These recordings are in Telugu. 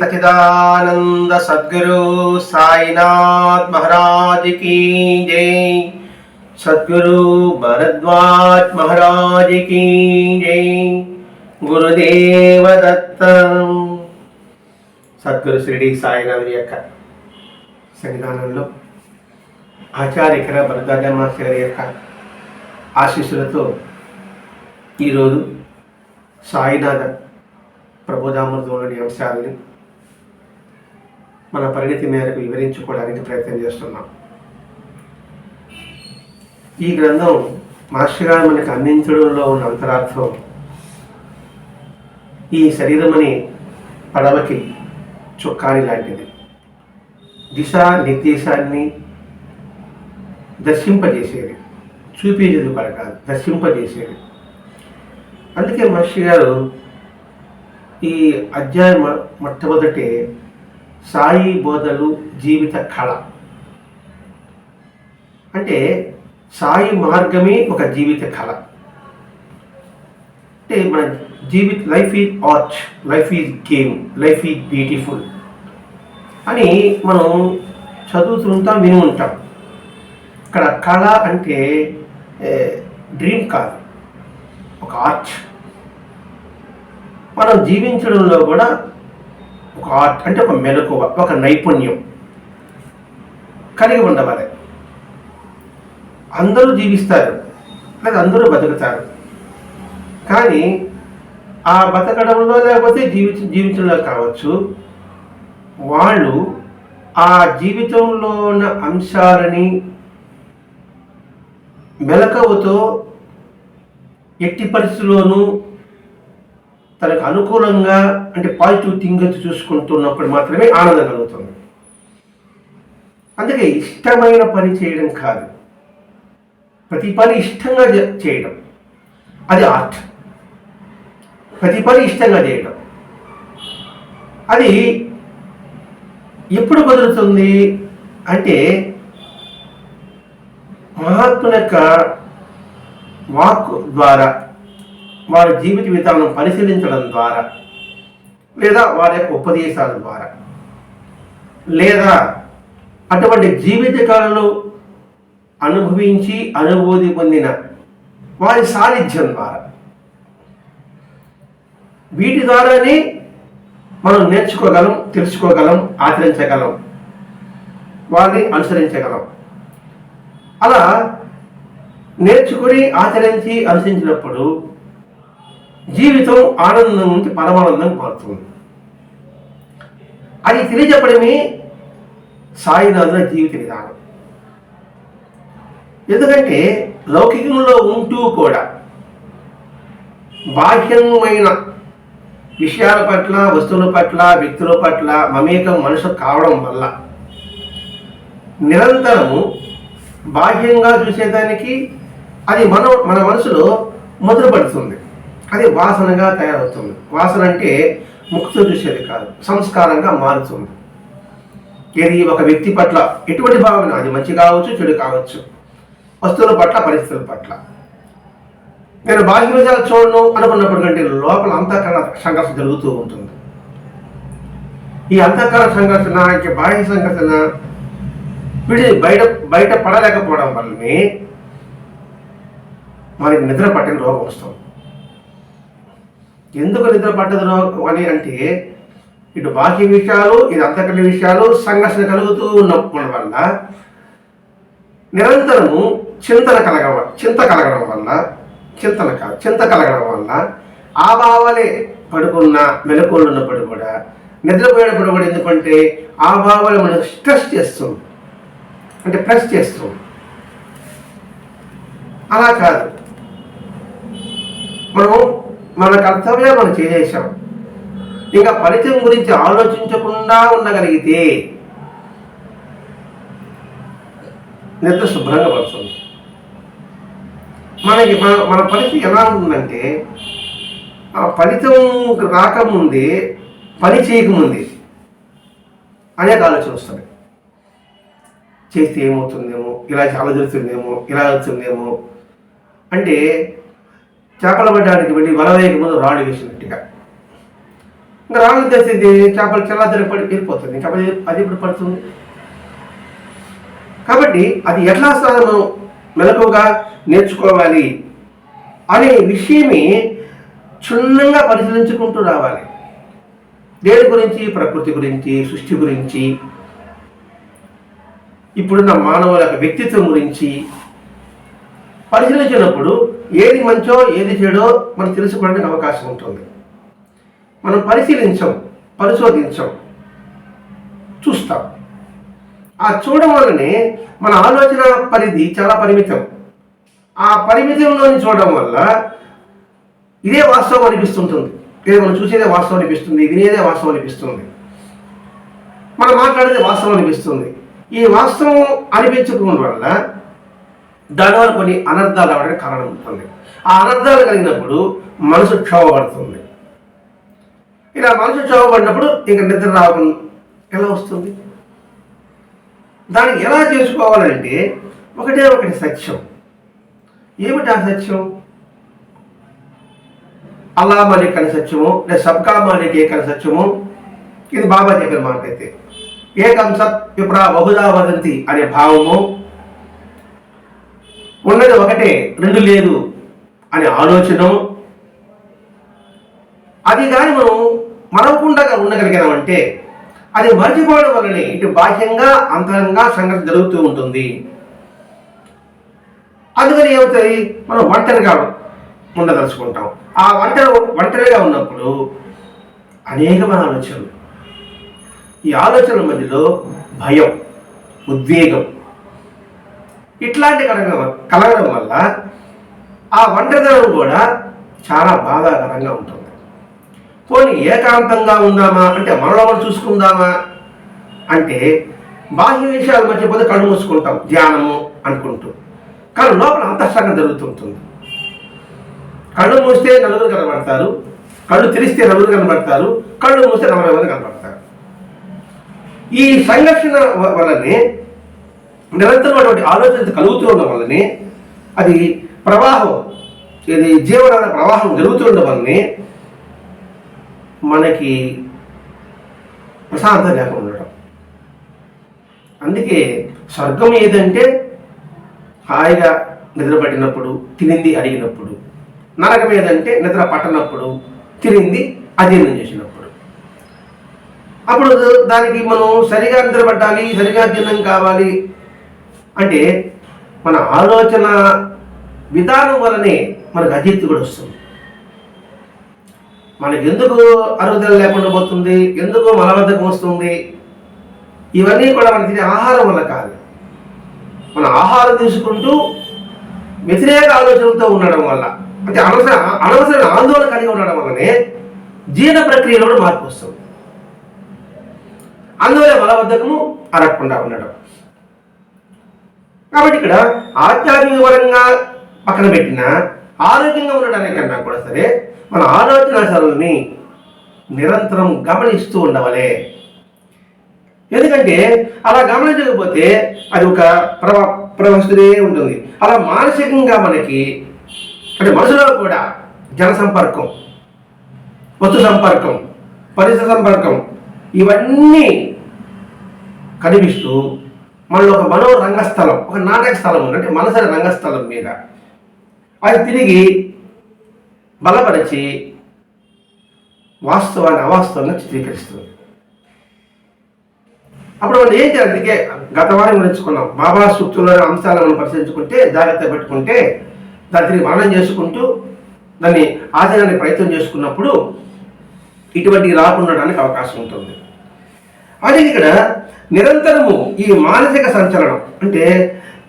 सचिदानंद सद्गुरु साईनाथ महाराज की जय सद्गुरु भरद्वाज महाराज की जय గురుదేవ దత్తం సద్గురు షిరిడి సాయినాథుని యొక్క సన్నిధానంలో ఆచార్యకర భరద్వాజ మాస్టర్ గారి యొక్క ఆశీస్సులతో ఈరోజు సాయినాథ ప్రబోధామృతంలోని అంశాలని మన పరిణితి మేరకు వివరించుకోవడానికి ప్రయత్నం చేస్తున్నాం. ఈ గ్రంథం మాస్టర్ గారు మనకు అందించడంలో ఉన్న అంతరార్థం ఈ శరీరమని పడవకి చుక్కాని లాంటిది. దిశ నిర్దేశాన్ని దర్శింపజేసేది. చూపేది కూడా కాదు దర్శింపజేసేది. అందుకే మహర్షి గారు ఈ అధ్యాయం మొట్టమొదటి సాయి బోధలు జీవిత కళ. అంటే సాయి మార్గమే ఒక జీవిత కళ. అంటే మన జీవిత life is art life is game life is beautiful అని మనం చదువుతుంటాం విని ఉంటాం. ఇక్కడ కళ అంటే డ్రీమ్ కాదు ఒక ఆర్ట్. మనం జీవించడంలో కూడా ఒక ఆర్ట్ అంటే ఒక మెలకువ ఒక నైపుణ్యం కలిగి ఉండవాలి. అందరూ జీవిస్తారు లేదా అందరూ బతుకుతారు. కానీ ఆ బతకడంలో లేకపోతే జీవిత జీవితంలో కావచ్చు వాళ్ళు ఆ జీవితంలో ఉన్న అంశాలని మెలకువతో ఎట్టి పరిస్థితుల్లోనూ తనకు అనుకూలంగా అంటే పాజిటివ్ థింగ్స్ చూసుకుంటున్నప్పుడు మాత్రమే ఆనందం కలుగుతుంది అందుకే ఇష్టమైన పని చేయడం కాదు. ప్రతి పని ఇష్టంగా చేయడం. అది ఆర్ట్. ప్రతి పని ఇష్టంగా చేయడం. అది ఎప్పుడు కుదురుతుంది అంటే మహాత్ముల యొక్క వాక్ ద్వారా వారి జీవిత విధానం పరిశీలించడం ద్వారా లేదా వారి యొక్క ఉపదేశాల ద్వారా. లేదా అటువంటి జీవిత అనుభవించి అనుభూతి పొందిన వారి సాన్నిధ్యం ద్వారా. వీటి ద్వారానే మనం నేర్చుకోగలం తెలుసుకోగలం ఆచరించగలం వారిని అనుసరించగలం. అలా నేర్చుకుని ఆచరించి అనుసరించినప్పుడు జీవితం ఆనందం నుంచి పరమానందం మారుతుంది అది తెలియజెప్పడమే సాయినాథుల జీవిత విధానం. ఎందుకంటే లౌకికంలో ఉంటూ కూడా బాహ్యమైన విషయాల పట్ల వస్తువుల పట్ల వ్యక్తుల పట్ల మమేకం మనసు కావడం వల్ల నిరంతరము బాహ్యంగా చూసేదానికి అది మన మన మనసులో ముద్రపడుతుంది. అది వాసనగా తయారవుతుంది. వాసన అంటే ముక్తితో చూసేది కాదు సంస్కారంగా మారుతుంది. ఇది ఒక వ్యక్తి పట్ల ఎటువంటి భావన? అది మంచి కావచ్చు చెడు కావచ్చు. వస్తువుల పట్ల పరిస్థితుల పట్ల. నేను బాహ్య విషయాలు చూడను అనుకున్నప్పుడు కంటే లోపల అంతఃకరణ సంఘర్షణ జరుగుతూ ఉంటుంది. ఈ అంతఃకరణ సంఘర్షణ ఇంక బాహ్య సంఘర్షణ వీడి బయట బయట పడలేకపోవడం వల్లనే మనకి నిద్ర పట్టిన రోగం వస్తుంది. ఎందుకు నిద్ర పట్టదు అని అంటే ఇటు బాహ్య విషయాలు ఇది అంతఃకరణ విషయాలు సంఘర్షణ కలుగుతూ ఉన్నప్పుడు వల్ల నిరంతరము చింతన కలగ చింత కలగడం వల్ల చింతన క చింత కలగడం వల్ల ఆ భావాలే పడుకున్న మెలకువలు ఉన్నప్పుడు కూడా నిద్రపోయేటప్పుడు కూడా ఎందుకంటే ఆ భావాలు మనకు స్ట్రెస్ చేస్తుంది అంటే ప్రెస్ చేస్తుంది అలా కాదు. మనం మన కర్తవ్యం మనం చేసేసాం ఇంకా ఫలితం గురించి ఆలోచించకుండా ఉండగలిగితే నిద్ర శుభ్రంగా పడుతుంది. మనకి మన మన పరిస్థితి ఎలా ఉందంటే ఆ ఫలితం రాకముందే పని చేయకముందే అనేక ఆలోచన వస్తుంది చేస్తే ఏమవుతుందేమో ఇలా చాలా జరుగుతుందేమో ఇలా అవుతుందేమో అంటే చేపల పడ్డానికి వెళ్ళి వల వేయక ముందు రాళ్ళు వేసినట్టుగా ఇంకా రాళ్ళు తెచ్చింది చేపలు చల్లాదరి పడి వెళ్ళిపోతుంది కాబట్టి అది ఇప్పుడు పడుతుంది? కాబట్టి అది ఎట్లా అసలు మెలకుగా నేర్చుకోవాలి అనే విషయమే క్షుణ్ణంగా పరిశీలించుకుంటూ రావాలి. దేని గురించి? ప్రకృతి గురించి సృష్టి గురించి. ఇప్పుడున్న మానవుల యొక్క వ్యక్తిత్వం గురించి. పరిశీలించినప్పుడు ఏది మంచో ఏది చెడో మనం తెలుసుకోవడానికి అవకాశం ఉంటుంది. మనం పరిశీలించం పరిశోధించం చూస్తాం. ఆ చూడడం వల్లనే మన ఆలోచన పరిధి చాలా పరిమితం. ఆ పరిమితంలోని చూడడం వల్ల ఇదే వాస్తవం అనిపిస్తుంటుంది. లేదా మనం చూసేదే వాస్తవం అనిపిస్తుంది వినేదే వాస్తవం అనిపిస్తుంది. మనం మాట్లాడేది వాస్తవం అనిపిస్తుంది. ఈ వాస్తవం అనిపించడం వల్ల దానివల్ల కొన్ని అనర్థాలు అవడానికి కారణం ఉంటుంది ఆ అనర్థాలు కలిగినప్పుడు మనసు క్షోభపడుతుంది ఇలా మనసు క్షోభపడినప్పుడు ఇక నిద్ర రాకుండా ఎలా వస్తుంది? దాన్ని ఎలా చేసుకోవాలంటే ఒకటే ఒకటి సత్యం. ఏమిటి ఆ సత్యం? అల్లా మాలిక్ సత్యము లేదా సబ్కా మాలిక్ ఏకని సత్యము. ఇది బాబా చెప్పిన మాట అయితే ఏకం సత్ విప్రా బహుదా వదంతి అనే భావము. ఉన్నది ఒకటే రెండు లేదు అనే ఆలోచన. అది కానీ మనం మరవకుండా ఉండగలిగామంటే అది మర్చిపోవడం వల్లనే ఇటు బాహ్యంగా అంతరంగా సంగతి జరుగుతూ ఉంటుంది. అందుకని ఏమవుతుంది? మనం ఒంటరిగా ఉండదలుచుకుంటాం. ఆ ఒంటరి ఒంటరిగా ఉన్నప్పుడు అనేకమైన ఆలోచనలు. ఈ ఆలోచనల మధ్యలో భయం ఉద్వేగం ఇట్లాంటి కలగడం కలగడం వల్ల ఆ ఒంటరితనం కూడా చాలా బాధాకరంగా ఉంటుంది. పోనీ ఏకాంతంగా ఉందామా? అంటే మనలో మనం చూసుకుందామా? అంటే బాహ్య విషయాలు మర్చిపోతే కళ్ళు మూసుకుంటాం ధ్యానము అనుకుంటూ. కానీ లోపల అంతఃసంగం జరుగుతుంటుంది. కళ్ళు మూస్తే నలుగురు కనబడతారు కళ్ళు తెరిస్తే నలుగురు కనబడతారు కళ్ళు మూస్తే నలభై మంది కనబడతారు. ఈ సంఘర్షణ వలనే నిరంతరమైనటువంటి ఆలోచన కలుగుతూ ఉండడం వల్లనే అది ప్రవాహం ఇది జీవన ప్రవాహం జరుగుతూ ఉండడం వల్లనే మనకి ప్రశాంతత లేకుండా ఉండడం అందుకే స్వర్గం ఏదంటే హాయిగా నిద్ర పట్టినప్పుడు తినింది అడిగినప్పుడు నరకం ఏదంటే నిద్ర పట్టనప్పుడు తినింది అజీర్ణం చేసినప్పుడు. అప్పుడు దానికి మనం సరిగా నిద్ర పట్టాలి సరిగా జీర్ణం కావాలి అంటే మన ఆలోచన విధానం వల్లనే మనకు అజీర్తి కూడా వస్తుంది. మనకి ఎందుకు అరుగుదల లేకుండా పోతుంది? ఎందుకు మలబద్ధకం వస్తుంది? ఇవన్నీ కూడా మనకి తినే ఆహారం వల్ల కాదు. మన ఆహారం తీసుకుంటూ వ్యతిరేక ఆలోచనలతో ఉండడం వల్ల అంటే అనవసర అనవసరమైన ఆందోళన కలిగి ఉండడం వల్లనే జీర్ణ ప్రక్రియలో కూడా మార్పు వస్తుంది. అందువల్ల మలబద్ధకము అరగకుండా ఉండడం. కాబట్టి ఇక్కడ ఆధ్యాత్మిక పరంగా పక్కన పెట్టిన ఆరోగ్యంగా ఉండడానికి కన్నా కూడా సరే మన ఆలోచన సరళిని నిరంతరం గమనిస్తూ ఉండవలే. ఎందుకంటే అలా గమనించకపోతే అది ఒక ప్రవ ప్రవస్తుడే ఉంటుంది. అలా మానసికంగా మనకి అంటే మనసులో కూడా జన సంపర్కం వస్తు సంపర్కం పరిసర సంపర్కం ఇవన్నీ కనిపిస్తూ మనలో ఒక మనో రంగస్థలం ఒక నాటక స్థలం ఉంది. అంటే మనసరి రంగస్థలం మీద. అది తిరిగి బలపరిచి వాస్తవాన్ని అవాస్తవంగా చిత్రీకరిస్తుంది. అప్పుడు మనం ఏం చేయాలి? అందుకే గత వారం నేర్చుకున్నాం బాబా సూక్తుల అంశాలను పరిశీలించుకుంటే జాగ్రత్త పెట్టుకుంటే దాన్ని తిరిగి మననం చేసుకుంటూ దాన్ని ఆచరణకి ప్రయత్నం చేసుకున్నప్పుడు ఇటువంటి రాకుండడానికి అవకాశం ఉంటుంది. అదే ఇక్కడ నిరంతరము ఈ మానసిక సంచలనం. అంటే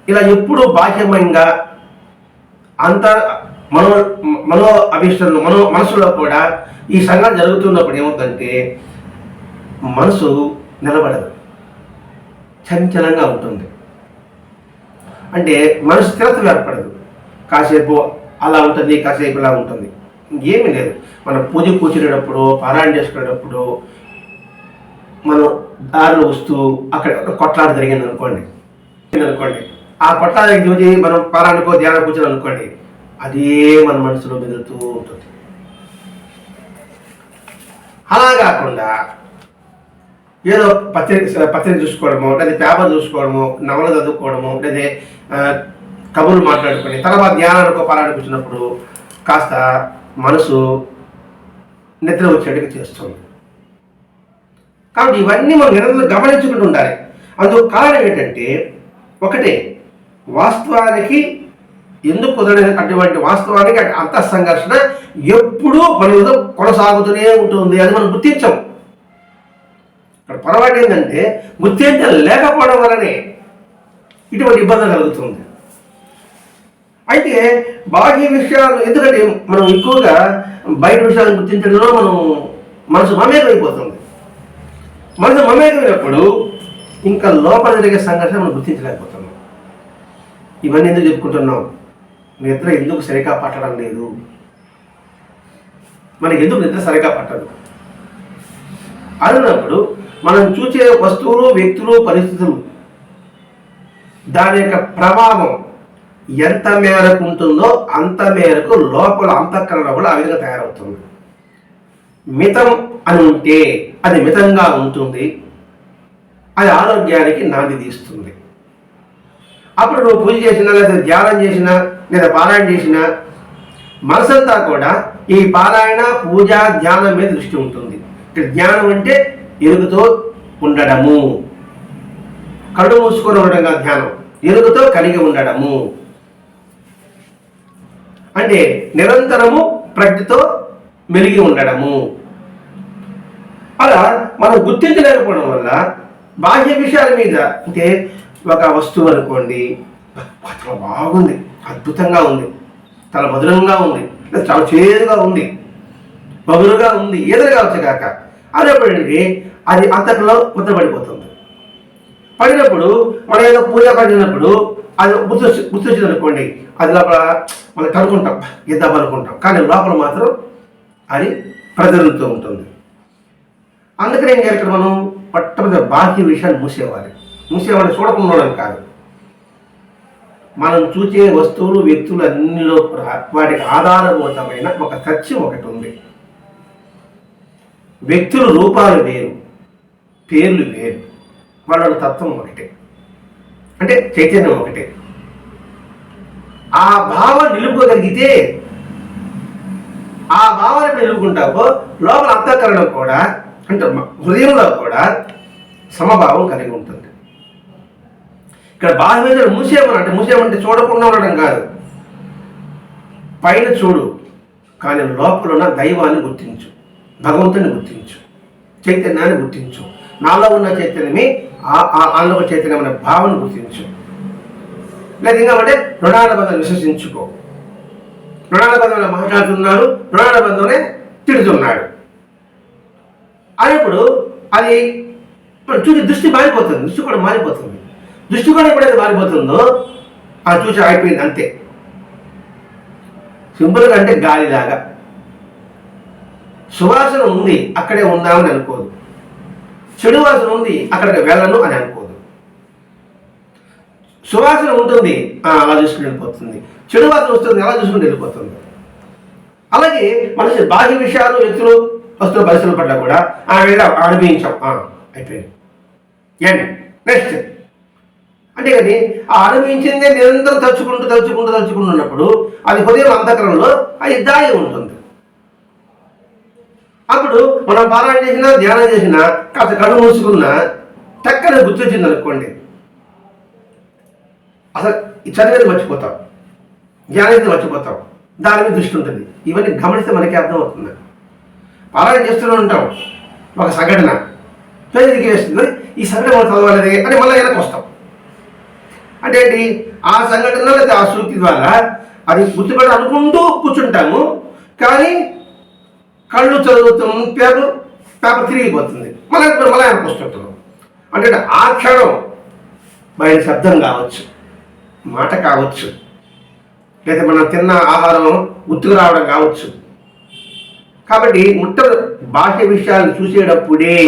ఇలా ఎప్పుడూ బాహ్యమంగా అంత మనో మనో అభిష్టంలో మనో మనసులో కూడా ఈ సంఘటన జరుగుతున్నప్పుడు ఏమవుతుందంటే మనసు నిలబడదు. చంచలంగా ఉంటుంది. అంటే మనసు స్థిరత్వం ఏర్పడదు. కాసేపు అలా ఉంటుంది కాసేపు ఇలా ఉంటుంది. ఇంకేమీ లేదు. మనం పూజ కూర్చునేటప్పుడు పారాయణ చేసుకునేటప్పుడు మనం దారిలో వస్తూ అక్కడ ఒక కొట్లాట జరిగింది అనుకోండి అనుకోండి ఆ కొట్లాట చూసి మనం పారాయణకో ధ్యానం కూర్చొని అనుకోండి. అదే మన మనసులో మెదులుతూ ఉంటుంది. అలా కాకుండా ఏదో పత్రిక పత్రిక చూసుకోవడము లేదా పేపర్ చూసుకోవడము నవల చదువుకోవడము లేదా కబుర్లు మాట్లాడుకొని తర్వాత ధ్యానానికి పరానికి వచ్చినప్పుడు కాస్త మనసు నిద్ర వచ్చేట్టుగా చేస్తుంది. కాబట్టి ఇవన్నీ మనం నిరంతరం గమనించుకుంటూ ఉండాలి. అందుకు కారణం ఏంటంటే ఒకటే వాస్తవానికి ఎందుకు కుదరలేదు అటువంటి వాస్తవానికి అంత సంఘర్షణ ఎప్పుడూ మన మీద కొనసాగుతూనే ఉంటుంది అది మనం గుర్తించం. ఇక్కడ పొరపాటు ఏంటంటే గుర్తించడం లేకపోవడం వలనే ఇటువంటి ఇబ్బంది కలుగుతుంది. అయితే బాహ్య విషయాలు ఎందుకంటే మనం ఎక్కువగా బయట విషయాలను గుర్తించడంలో మనం మనసు మమేకమైపోతుంది. మనసు మమేకమైనప్పుడు ఇంకా లోపల జరిగే సంఘర్షణ మనం గుర్తించలేకపోతున్నాం. ఇవన్నీ ఎందుకు చెప్పుకుంటున్నాం? నిద్ర ఎందుకు సరిగా పట్టడం లేదు? మనకి ఎందుకు నిద్ర సరిగా పట్టదు? అన్నప్పుడు మనం చూసే వస్తువులు వ్యక్తులు పరిస్థితులు దాని యొక్క ప్రభావం ఎంత మేరకు ఉంటుందో అంత మేరకు లోపల అంతఃకరణ కూడా ఆ విధంగా తయారవుతుంది. మితం అని ఉంటే అది మితంగా ఉంటుంది. అది ఆరోగ్యానికి నాంది తీస్తుంది. అప్పుడు నువ్వు పూజ చేసినా లేదా ధ్యానం చేసినా లేదా పారాయణ చేసినా మనసంతా కూడా ఈ పారాయణ పూజ ధ్యానం మీద దృష్టి ఉంటుంది. ఇక్కడ జ్ఞానం అంటే ఎరుగుతో ఉండడము. కళ్ళు మూసుకొని ఉండడంగా ధ్యానం. ఎరుగుతో కలిగి ఉండడము. అంటే నిరంతరము ప్రజ్ఞతో మెలిగి ఉండడము. అలా మనం గుర్తించలేకపోవడం వల్ల బాహ్య విషయాల మీద అంటే ఒక వస్తువు అనుకోండి చాలా బాగుంది అద్భుతంగా ఉంది చాలా మధురంగా ఉంది చాలా చేదుగా ఉంది బదులుగా ఉంది ఏదైనా కావచ్చు కాక అనేప్పటికీ అది అంతటిలో ముద్రపడిపోతుంది పడినప్పుడు మనం ఏదో పూజ పడినప్పుడు అది గుర్తు గుర్తొచ్చింది అనుకోండి అది లోపల మనం కనుక్కుంటాం ఇద్దాం అనుకుంటాం కానీ లోపల మాత్రం అది ప్రజలుతూ ఉంటుంది. అందుకని ఏం చేయాలి ఇక్కడ మనం పట్టమైన బాహ్య విషయాన్ని మూసేవాలి. మూసేవాడిని చూడకుండా ఉండడం కాదు. మనం చూసే వస్తువులు వ్యక్తులు అన్నిలో కూడా వాటికి ఆధారభూతమైన ఒక సత్యం ఒకటి ఉంది. వ్యక్తులు రూపాలు వేరు పేర్లు వేరు వాళ్ళ తత్వం ఒకటే. అంటే చైతన్యం ఒకటే. ఆ భావం నిలుపుకోగలిగితే ఆ భావాన్ని నిలుపుకుంటావో లోపల అంతఃకరణం కూడా అంటే హృదయంలో కూడా సమభావం కలిగి ఉంటుంది. ఇక్కడ బాహ్య మూసేయమని అంటే మూసేయమంటే చూడకుండా ఉండడం కాదు. పైన చూడు కానీ లోపల ఉన్న దైవాన్ని గుర్తించు భగవంతుని గుర్తించు చైతన్యాన్ని గుర్తించు. నాలో ఉన్న చైతన్యమే ఆ- ఆ చైతన్యం అనే భావన గుర్తించు. లేదు ఇంకా అంటే రుణాల బంధం విశ్వసించుకో. రుణాల బంధంలో మాట్లాడుతున్నాడు రుణాల బంధంలోనే తిడుతున్నాడు. అనేప్పుడు అది చూసి దృష్టి మారిపోతుంది దృష్టి కూడా మారిపోతుంది. దృష్టి కూడా ఎప్పుడైతే మారిపోతుందో ఆ చూసి అయిపోయింది అంతే. సింపుల్గా అంటే గాలిలాగా. సువాసన ఉంది అక్కడే ఉందామని అనుకోదు. చెడు వాసన ఉంది అక్కడికి వెళ్ళను అని అనుకోదు. సువాసన ఉంటుంది అలా చూసుకుని వెళ్ళిపోతుంది. చెడు వాసన వస్తుంది అలా చూసుకుని వెళ్ళిపోతుంది. అలాగే మనిషి బాహ్య విషయాలు వ్యక్తులు వస్తువుల పరిస్థితుల పట్ల కూడా ఆ వేళ అనుభవించాం అయిపోయింది. ఏంటి నెక్స్ట్ అంటే కానీ ఆ అనుభవించిందే నిరంతరం తలుచుకుంటూ తలుచుకుంటూ తలుచుకుంటూ ఉన్నప్పుడు అది హృదయం అంధకరంలో అది దాగి ఉంటుంది. అప్పుడు మనం పారాయణ చేసినా ధ్యానం చేసినా కాస్త కళ్ళు మూసుకున్నా చక్కని గుర్తొచ్చింది అనుకోండి. అసలు ఈ చదివేది మర్చిపోతాం. ధ్యానం మర్చిపోతాం. దాని మీద దృష్టి ఉంటుంది. ఇవన్నీ గమనిస్తే మనకి అర్థమవుతుంది. అలాగే చేస్తూనే ఉంటాం. ఒక సంఘటన. పేదరికి వేస్తుంది ఈ సంఘటన మనం చదవాలి అని మళ్ళీ వెనక్కి వస్తాం. అంటే ఏంటి? ఆ సంఘటన లేదా ఆ సూక్తి ద్వారా అది గుర్తుపెట్ట అనుకుంటూ కూర్చుంటాము. కానీ కళ్ళు చదువుతాం పేపర్ పేపర్ తిరిగిపోతుంది. మళ్ళీ మళ్ళీ వెనక్కి వస్తుంటాం అంటే ఆ క్షణం బయట శబ్దం కావచ్చు మాట కావచ్చు లేదా మనం తిన్న ఆహారం గుర్తుకు రావడం కావచ్చు కాబట్టి ముట్ట బాహ్య విషయాలను చూసేటప్పుడే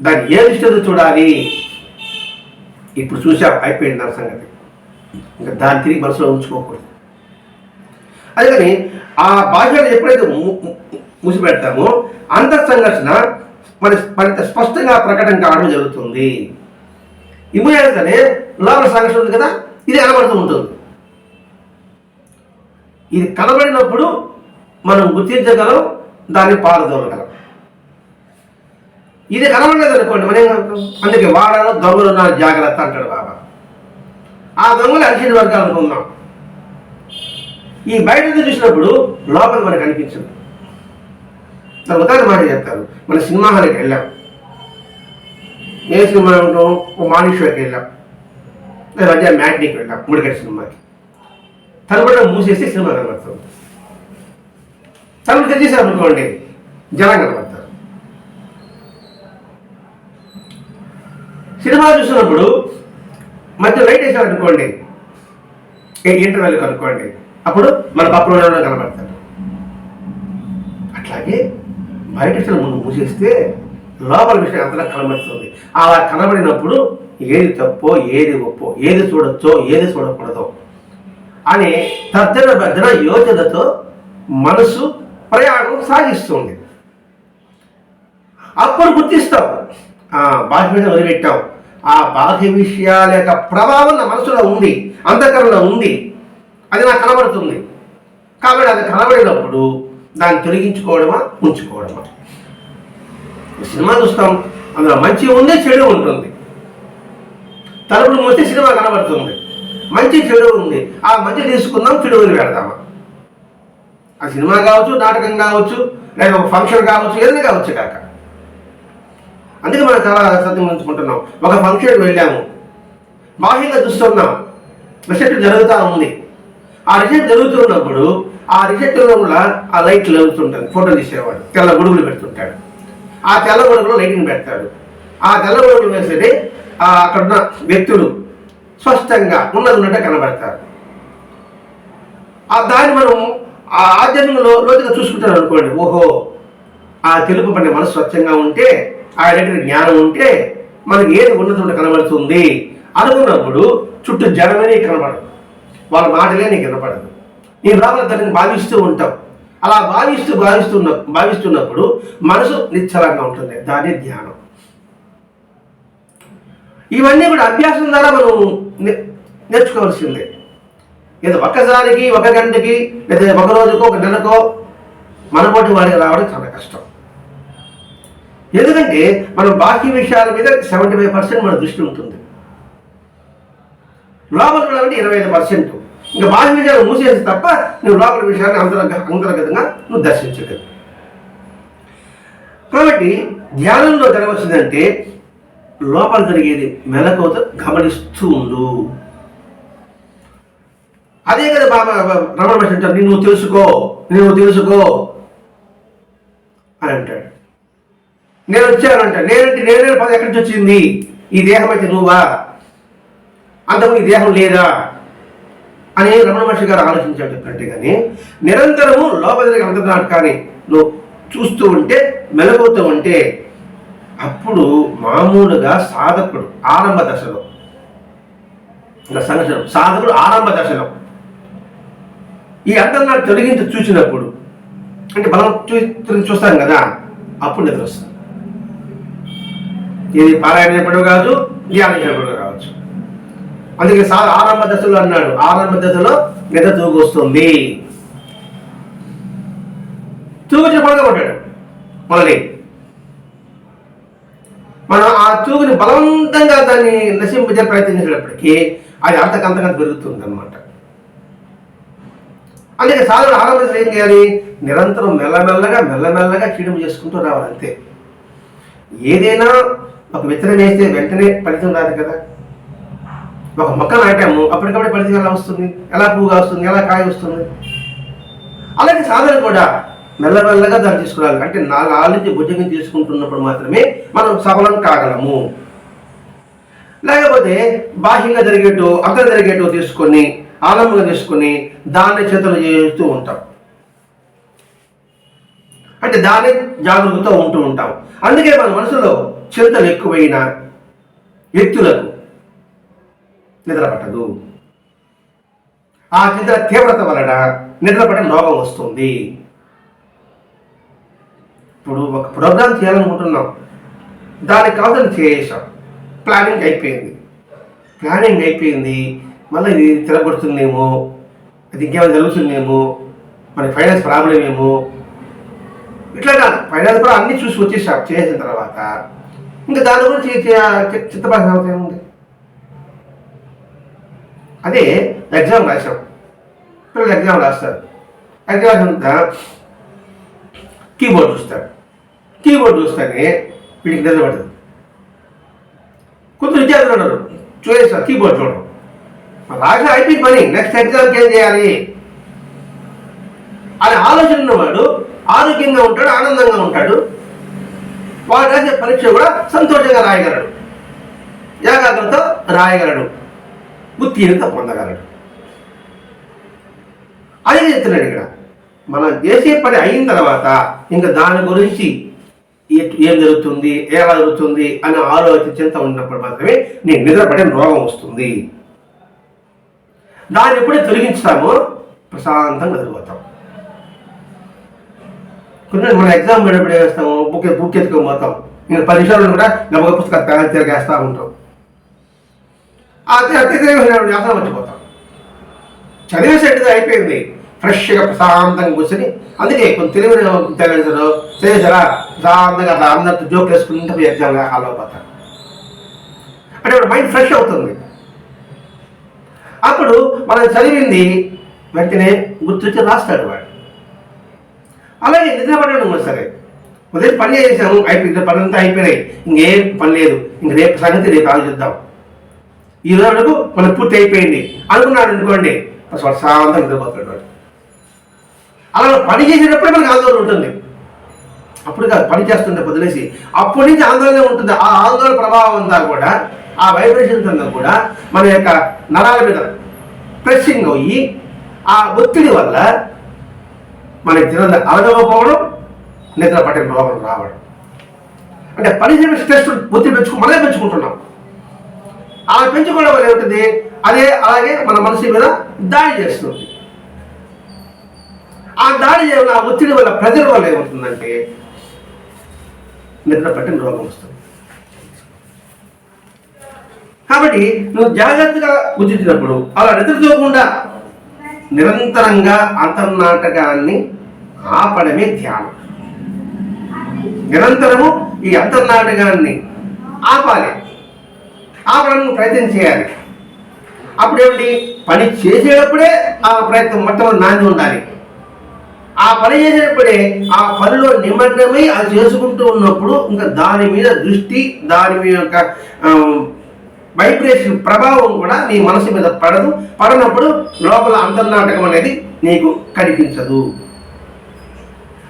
దాన్ని ఏ దృష్టితో చూడాలి? ఇప్పుడు చూసాం అయిపోయింది దాని సంగతి. ఇంకా దాన్ని తిరిగి మనసులో ఉంచుకోకూడదు. అందుకని ఆ బాహ్యాలు ఎప్పుడైతే మూసిపెడతామో అంత సంఘర్షణ మరి మరింత స్పష్టంగా ప్రకటన కావడం జరుగుతుంది. ఇమ్మీడియట్గానే లోపల సంఘర్షణ ఉంది కదా ఇది కనబడుతూ ఉంటుంది. ఇది కనబడినప్పుడు మనం గుర్తించగలం దాన్ని పారదోలగలం. ఇది కనబడలేదు అనుకోండి మనం అందుకే వాడలో దొంగలు ఉన్నారు జాగ్రత్త అంటాడు బాబా. ఆ దొంగలు అరిచిన వర్గాలు అనుకుందాం ఈ బయట నుంచి చూసినప్పుడు లోపల మనకు అనిపించదు. దాని ఉదాహరణ మాట చెప్తారు. మన సినిమా హాల్కి వెళ్ళాం. ఏ సినిమా ఉంటాం ఓ మార్నింగ్ షోకి వెళ్ళాం. లేదా మధ్య మ్యాట్నీకి వెళ్ళాం ముడిగడ్డ సినిమాకి. కూడా మూసేసి సినిమా కనబడుతుంది. తలుపు తెచ్చేసారు అనుకోండి జనం కనబడతారు సినిమా చూసినప్పుడు మధ్య లైట్ వేసారు అనుకోండి ఇంటర్వెల్ అనుకోండి అప్పుడు మన పక్కన కనబడతారు అట్లాగే బయట ముందు మూసేస్తే లోపల విషయం అంతలా కనబడుతుంది. అలా కనబడినప్పుడు ఏది తప్పో ఏది ఒప్పో ఏది చూడొచ్చో ఏది చూడకూడదో అని తర్జన భర్జన యోచనతో మనసు ప్రయాణం సాగిస్తుంది. అప్పుడు గుర్తిస్తాం. ఆ బాహ్య విషయం వదిలిపెట్టాం ఆ బాహ్య విషయాల యొక్క ప్రభావం నా మనసులో ఉంది అంతఃకరణలో ఉంది. అది నాకు కనబడుతుంది. కాబట్టి అది కనబడినప్పుడు దాన్ని తొలగించుకోవడమా ఉంచుకోవడమా? సినిమా చూస్తాం. అందులో మంచి ఉంది చెడు ఉంటుంది. తలుపులు మూస్తే సినిమా కనబడుతుంది. మంచి చెడు ఉంది. ఆ మంచి తీసుకుందాం చెడు వదిలి పెడదామా? ఆ సినిమా కావచ్చు నాటకం కావచ్చు లేదా ఒక ఫంక్షన్ కావచ్చు ఏదైనా కావచ్చు కాక. అందుకే మనం చాలా సత్యం ఉంచుకుంటున్నాం ఒక ఫంక్షన్కి వెళ్ళాము. బాహ్యంగా చూస్తున్నాం. రిసెప్ట్ జరుగుతూ ఉంది. ఆ రిసెప్ట్ జరుగుతున్నప్పుడు ఆ రిసెప్ట్లో కూడా ఆ లైట్లు లెగుతుంటుంది. ఫోటో తీసేవాడు. తెల్ల గొడుగులు పెడుతుంటాడు. ఆ తెల్ల గొడుగులో లైటింగ్ పెడతాడు. ఆ తెల్ల గొడుగులు వేసేది అక్కడ అక్కడున్న వ్యక్తులు స్పష్టంగా ఉన్నది ఉన్నట్టే కనబడతారు. ఆ దాన్ని మనం ఆ ఆధ్యాత్మికలో లోతుగా చూసుకుంటారు అనుకోండి. ఓహో ఆ తెలుపు పడిన మనసు స్వచ్ఛంగా ఉంటే ఆ దగ్గర జ్ఞానం ఉంటే మనకి ఏది ఉన్నటువంటి కనబడుతుంది అనుకున్నప్పుడు చుట్టూ జనమనే కనబడదు. వాళ్ళ మాటలే నీకు వినపడదు. నీ లోపల దాన్ని భావిస్తూ ఉంటాం అలా భావిస్తూ భావిస్తున్న భావిస్తున్నప్పుడు మనసు నిశ్చలంగా ఉంటుంది. దాని ధ్యానం. ఇవన్నీ కూడా అభ్యాసం ద్వారా మనం నే- నేర్చుకోవాల్సిందే. ఇది ఒక్కసారికి ఒక గంటకి లేదా ఒక రోజుకో ఒక నెలకో మనపోటి వాడికి రావడం చాలా కష్టం. ఎందుకంటే మనం బాకీ విషయాల మీద సెవెంటీ ఫైవ్ పర్సెంట్ మన దృష్టి ఉంటుంది. లోపల చూడాలంటే ఇరవై ఐదు పర్సెంట్ ఇంకా బాహ్య విషయాలు మూసేసి తప్ప నువ్వు లోపల విషయాన్ని అంతర్గ అంతర్గతంగా నువ్వు దర్శించగలవు. కాబట్టి ధ్యానంలో జరగవలసిందంటే లోపల జరిగేది మెలకువతో గమనిస్తూ ఉండు. అదే కదా బాబా రమణ మహర్షి అంటారు నిన్ను తెలుసుకో నువ్వు తెలుసుకో అని అంటాడు. నేను వచ్చానంట నేనంటే నేనే పది ఎక్కడి నుంచి వచ్చింది? ఈ దేహం అయితే నువ్వా? అంతకు ఈ దేహం లేదా? అని రమణ మహర్షి గారు ఆలోచించాడు చెప్పినట్టే కానీ నిరంతరము లోపల జరిగే అంతర్నాటకాన్ని నువ్వు చూస్తూ ఉంటే మెలకుతూ ఉంటే అప్పుడు మామూలుగా సాధకుడు ఆరంభ దశలో ఇంకా సంఘటన సాధకుడు ఆరంభ దశలో ఈ అంతర్నాడు తొలగించి చూసినప్పుడు అంటే బలం చూ చూస్తాం కదా అప్పుడు నిద్ర వస్తుంది. ఇది పారాయణ చేయబడి కాదు ధ్యానం చేయబడి కావచ్చు. అందుకే సార్ ఆరంభ దశలో అన్నాడు ఆరంభ దశలో నిద్ర తూగు వస్తుంది తూగు పడుకోబడ్డాడు మొదలై మనం ఆ తూగుని బలవంతంగా దాన్ని నశింపజే ప్రయత్నించేటప్పటికీ అది అంతకంతకంత పెరుగుతుంది అనమాట అందుకే సాధన ఆరంభ ఏం చేయాలి? నిరంతరం మెల్లమెల్లగా మెల్లమెల్లగా క్షీణం చేసుకుంటూ రావాలి అంతే. ఏదైనా ఒక విత్తనం వేస్తే వెంటనే ఫలితం రాదు కదా. ఒక మొక్క నాటాము అప్పటికప్పుడు ఫలితం ఎలా వస్తుంది? ఎలా పువ్వుగా వస్తుంది? ఎలా కాయ వస్తుంది? అలాగే సాధన కూడా మెల్లమెల్లగా దాన్ని తీసుకురాలి అంటే నాలుగు ఆళ్ళ నుంచి భుజంగా తీసుకుంటున్నప్పుడు మాత్రమే మనం సఫలం కాగలము. లేకపోతే బాహ్యంగా జరిగేటో అంతర్ జరిగేటో తీసుకొని ఆలంబంగా తీసుకొని దాన్ని చేతులు చేస్తూ ఉంటాం. అంటే దాన్ని జాగ్రత్తతో ఉంటూ ఉంటాం. అందుకే మన మనసులో చింతలు ఎక్కువైన వ్యక్తులకు నిద్ర పట్టదు. ఆ చింతల తీవ్రత వలన నిద్ర రోగం వస్తుంది. ఇప్పుడు ఒక ప్రోగ్రామ్ చేయాలనుకుంటున్నాం. దానికి కావాల్సిన చేసాం. ప్లానింగ్ అయిపోయింది. ప్లానింగ్ అయిపోయింది. మళ్ళీ ఇది తిరగొడుతుందేమో అది ఇంకేమైనా జరుగుతుందేమో మరి ఫైనాన్స్ ప్రాబ్లం ఏమో. ఇట్లా కాదు ఫైనాన్స్ కూడా అన్ని చూసి వచ్చేసాం చేసిన తర్వాత. ఇంకా దాని గురించి చిత్తపడాల్సిన అవసరం ఏముంది? అదే ఎగ్జామ్ రాశాం. పిల్లలు ఎగ్జామ్ రాస్తారు. ఎగ్జామ్ అంతా కీబోర్డ్ చూస్తారు. కీబోర్డ్ చూస్తేనే వీడికి నిద్రపడదు కొంత విద్యార్థులు ఉన్నారు. చూసేస్తారు కీబోర్డ్ చూడడం రాసిన అయిపోయి పని. నెక్స్ట్ ఎగ్జామ్కి ఏం చేయాలి? అని ఆలోచన ఉన్నవాడు ఆరోగ్యంగా ఉంటాడు ఆనందంగా ఉంటాడు. వాడు రాసే పరీక్ష కూడా సంతోషంగా రాయగలడు. ఏకాగ్రత రాయగలడు. ఉత్తీర్ణత పొందగలడు. అదే చెప్తున్నాడు ఇక్కడ. మనం చేసే పని అయిన తర్వాత ఇంకా దాని గురించి ఏ- ఏం జరుగుతుంది ఎలా జరుగుతుంది అని ఆలోచించేంత ఉన్నప్పుడు మాత్రమే నీ నిద్రపడే రోగం వస్తుంది. దాన్ని ఎప్పుడే తొలగించుతామో ప్రశాంతంగా నిద్రపోతాం కొన్ని మన ఎగ్జామ్ పెట్టినప్పుడు ఏం చేస్తాము? బుక్ బుక్ ఎత్తుకొని పోతాం. ఇంకా పది నిమిషాలు కూడా గబగ పుస్తకాలు పేద తిరగేస్తూ ఉంటాం. అతి తిరగేసినప్పుడు వ్యాసం మర్చిపోతాం. చదివేసేట్టుగా అయిపోయింది. ఫ్రెష్గా ప్రశాంతంగా కూర్చొని అందుకే కొంచెం తెలివి తెలియదు చేసారా ప్రశాంతంగా అలా అందరితో జోక్ వేసుకుంటే ఎగ్జామ్ హాల్ అయిపోతారు అంటే మైండ్ ఫ్రెష్ అవుతుంది. అప్పుడు మనం చదివింది వెంటనే గుర్తొచ్చి రాస్తాడు వాడు. అలాగే నిద్రపడడం కూడా సరే. ఉదయం పని చేసాము అయిపోయింది. పని అంతా అయిపోయినాయి. ఇంకేం పని లేదు. ఇంక రేపు సంగతి రేపు ఆలోచిద్దాం. ఈ రోజు వరకు మనం పూర్తి అయిపోయింది. అనుకున్నాడు అనుకోండి స్వచ్ఛాంతం నిద్రపోతాడు వాడు. అలా పని చేసేటప్పుడు మనకు ఆందోళన ఉంటుంది. అప్పుడు కాదు పని చేస్తుంటే వదిలేసి అప్పటి నుంచి ఆందోళన ఉంటుంది. ఆ ఆందోళన ప్రభావం అంతా కూడా ఆ వైబ్రేషన్స్ అంతా కూడా మన యొక్క నరాల మీద ప్రెస్సింగ్ అయ్యి ఆ ఒత్తిడి వల్ల మనకి తిన అలగవపోవడం నిద్ర పట్టిన రోగం రావడం. అంటే పని స్ట్రెస్ ఒత్తిడి పెంచుకు మనమే పెంచుకుంటున్నాం. అలా పెంచుకోవడం వల్ల ఏమిటది? అదే అలాగే మన మనసు మీద దాడి చేస్తుంది. ఆ దాడి చేయడం ఆ ఒత్తిడి వల్ల ప్రజల వల్ల ఏమవుతుందంటే నిద్ర పట్టిన రోగం వస్తుంది. కాబట్టి నువ్వు జాగ్రత్తగా ఉచితినప్పుడు అలా నిద్రపోకుండా నిరంతరంగా అంతర్నాటకాన్ని ఆపడమే ధ్యానం. నిరంతరము ఈ అంతర్నాటకాన్ని ఆపాలి. ఆపడానికి ప్రయత్నం చేయాలి. అప్పుడేమిటి? పని చేసేటప్పుడే ఆ ప్రయత్నం మొత్తం నాంది ఉండాలి. ఆ పని చేసేటప్పుడే ఆ పనిలో నిమగ్నమై అది చేసుకుంటూ ఉన్నప్పుడు ఇంకా దాని మీద దృష్టి దాని మీద యొక్క వైబ్రేషన్ ప్రభావం కూడా నీ మనసు మీద పడదు. పడనప్పుడు లోపల అంతర్నాటకం అనేది నీకు కనిపించదు.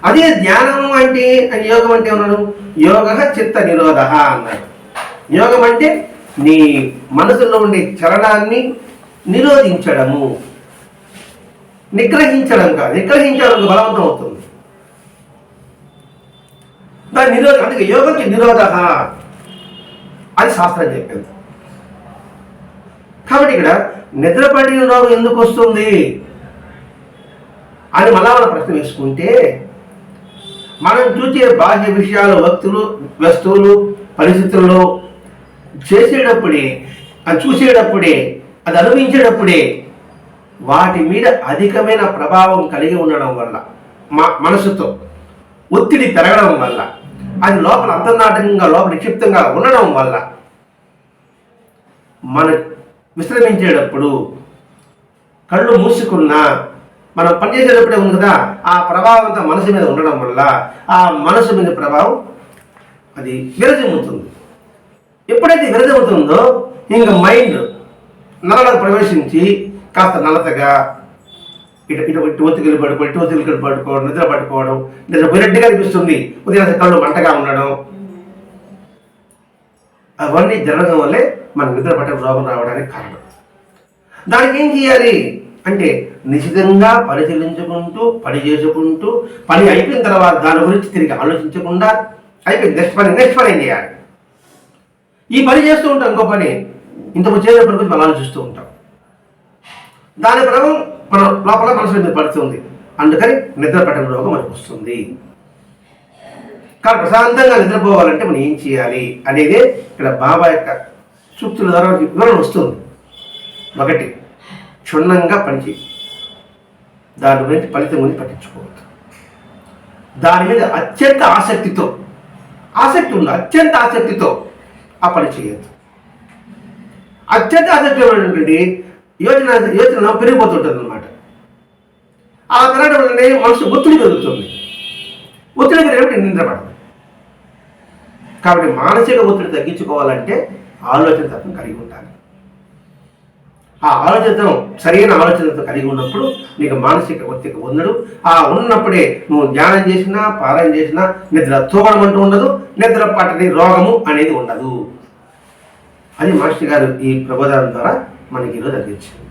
అదే ధ్యానం అంటే యోగం అంటే ఉన్నాడు యోగ చిత్త నిరోధ అన్నాడు. యోగం అంటే నీ మనసులో ఉండే చలనాన్ని నిరోధించడము. నిగ్రహించడం కాదు. నిగ్రహించడం బలవంతం అవుతుంది. దాని నిరోధ అందుకే యోగకి నిరోధ. అది శాస్త్రం చెప్పింది. కాబట్టి ఇక్కడ నిద్రపడిన రోగం ఎందుకు వస్తుంది? అని మళ్ళా మనం ప్రశ్న వేసుకుంటే మనం చూసే బాహ్య విషయాలు వస్తువులు వస్తువులు పరిస్థితుల్లో చేసేటప్పుడే అది చూసేటప్పుడే అది అనుభవించేటప్పుడే వాటి మీద అధికమైన ప్రభావం కలిగి ఉండడం వల్ల మా మనసుతో ఒత్తిడి పెరగడం వల్ల అది లోపల అంతర్నాటకంగా లోపల నిక్షిప్తంగా ఉండడం వల్ల మన విశ్రమించేటప్పుడు కళ్ళు మూసుకున్నా మనం పనిచేసేటప్పుడే ఉంది కదా ఆ ప్రభావం అంతా మనసు మీద ఉండడం వల్ల ఆ మనసు మీద ప్రభావం అది విరజమవుతుంది. ఎప్పుడైతే విరజమవుతుందో ఇంకా మైండ్ నల్లలకు ప్రవేశించి కాస్త నలతగా ఇటు ఇటు ఇటు ఒత్తికలు పడుకో ఇటు ఒత్తికలు పడుకోవడం నిద్ర పట్టుకోవడం నిద్ర పోయినట్టుగా అనిపిస్తుంది. ఉదయం కళ్ళు మంటగా ఉండడం. అవన్నీ జరగడం వల్లే మన నిద్ర పట్టే రోగం రావడానికి కారణం. దానికి ఏం చేయాలి? అంటే నిశితంగా పరిశీలించుకుంటూ పని చేసుకుంటూ పని అయిపోయిన తర్వాత దాని గురించి తిరిగి ఆలోచించకుండా అయిపోయింది నెక్స్ట్ పని నెక్స్ట్ పని ఏం చేయాలి? ఈ పని చేస్తూ ఉంటాం ఇంకో పని. ఇంతకు చేసే పని గురించి మనం ఆలోచిస్తూ ఉంటాం. దాని ప్రభావం మన లోపల మనసు మీద పడుతుంది. అందుకని నిద్ర పట్టడం రోగం మనకు వస్తుంది. కానీ ప్రశాంతంగా నిద్రపోవాలంటే మనం ఏం చేయాలి? అనేది ఇక్కడ బాబా యొక్క సూక్తుల ద్వారా వివరణ వస్తుంది. ఒకటి క్షుణ్ణంగా పనిచేయి దాని గురించి ఫలితం గురించి పట్టించుకోవద్దు. దాని మీద అత్యంత ఆసక్తితో ఆసక్తి ఉంది? అత్యంత ఆసక్తితో ఆ పని చేయొద్దు. అత్యంత ఆసక్తి యోజన యోజన పెరిగిపోతుంటుంది అనమాట ఆ తర్వాత వల్లనే మనసు ఒత్తిడి పెరుగుతుంది. ఒత్తిడి పెరిగినప్పుడు నిద్రపడదు కాబట్టి మానసిక ఒత్తిడి తగ్గించుకోవాలంటే ఆలోచన తత్వం కలిగి ఉండాలి. ఆ ఆలోచనతో సరైన ఆలోచనతో కలిగి ఉన్నప్పుడు నీకు మానసిక ఒత్తిడి ఉండడు ఆ ఉన్నప్పుడే నువ్వు ధ్యానం చేసినా పారాయణ చేసినా నిద్ర తూగడం అంటూ ఉండదు. నిద్ర పట్టని రోగము అనేది ఉండదు. అది మాస్టర్ గారు ఈ ప్రబోధనం ద్వారా మనకి ఈరోజు అందించింది